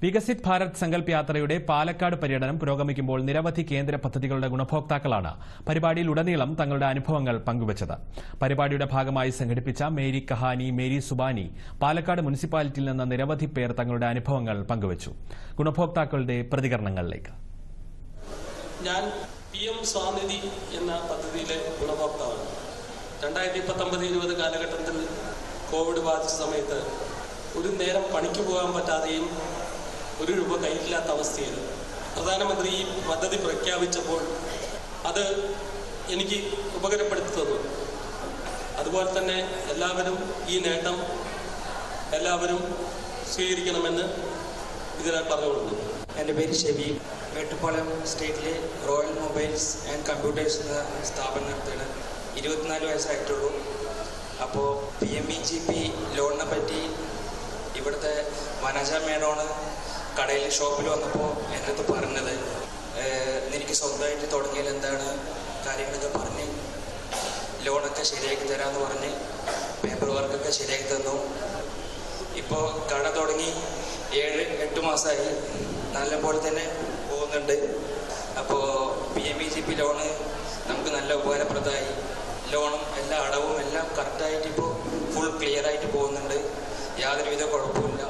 വികസിത് ഭാരത് സങ്കല്പ് യാത്രയുടെ പാലക്കാട് പര്യടനം പുരോഗമിക്കുമ്പോൾ നിരവധി കേന്ദ്ര പദ്ധതികളുടെ ഗുണഭോക്താക്കളാണ് പരിപാടിയിൽ ഉടനീളം തങ്ങളുടെ അനുഭവങ്ങൾ പങ്കുവച്ചത്. പരിപാടിയുടെ ഭാഗമായി സംഘടിപ്പിച്ച മേരി കഹാനി മേരി സുബാനി പാലക്കാട് മുനിസിപ്പാലിറ്റിയിൽ നിന്ന് നിരവധി പേർ തങ്ങളുടെ അനുഭവങ്ങൾ പങ്കുവച്ചു. ഗുണഭോക്താക്കളുടെ പ്രതികരണങ്ങളിലേക്ക്. ഞാൻ പി എം സ്വാനിധി എന്ന പദ്ധതിയിലെ ഗുണഭോക്താവാണ്. രണ്ടായിരത്തി പത്തൊമ്പത് ഇരുപത് കാലഘട്ടത്തിൽ കോവിഡ് ബാധിച്ച സമയത്ത് ഒരു നേരം പണിക്ക് പോകാൻ പറ്റാതെയും ഒരു രൂപ കയ്യിലില്ലാത്ത അവസ്ഥയായിരുന്നു പ്രധാനമന്ത്രി ഈ പദ്ധതി പ്രഖ്യാപിച്ചപ്പോൾ അത് എനിക്ക് ഉപകാരപ്പെടുത്തി തന്നു. അതുപോലെ തന്നെ എല്ലാവരും ഈ നേട്ടം എല്ലാവരും സ്വീകരിക്കണമെന്ന് പറഞ്ഞു കൊടുക്കുന്നു. എന്റെ പേര് ഷെബി. മേട്ടുപ്പാളയം സ്റ്റേറ്റിലെ റോയൽ മൊബൈൽസ് ആൻഡ് കമ്പ്യൂട്ടേഴ്സ് എന്ന സ്ഥാപനം നടത്തുകയാണ് ഇരുപത്തിനാല് വയസ്സായിട്ടുള്ളൂ. അപ്പോൾ P M E G P ലോണിനെ പറ്റി ഇവിടുത്തെ വനജ മേഡമാണ് കടയിൽ ഷോപ്പിൽ വന്നപ്പോൾ എന്റെ അടുത്ത് പറഞ്ഞത് എനിക്ക് സ്വന്തമായിട്ട് തുടങ്ങിയാൽ എന്താണ് കാര്യങ്ങളൊക്കെ പറഞ്ഞ്? ലോണൊക്കെ ശരിയാക്കി തരാമെന്ന് പറഞ്ഞ് പേപ്പർ വർക്കൊക്കെ ശരിയാക്കി തന്നു. ഇപ്പോൾ കട തുടങ്ങി ഏഴ് എട്ട് മാസമായി നല്ലപോലെ തന്നെ പോകുന്നുണ്ട്. അപ്പോൾ P M E G P loan നമുക്ക് നല്ല ഉപകാരപ്രദമായി. ലോണും എല്ലാ അടവും എല്ലാം കറക്റ്റായിട്ട് ഇപ്പോൾ ഫുൾ ക്ലിയർ ആയിട്ട് പോകുന്നുണ്ട്. യാതൊരുവിധ കുഴപ്പമില്ല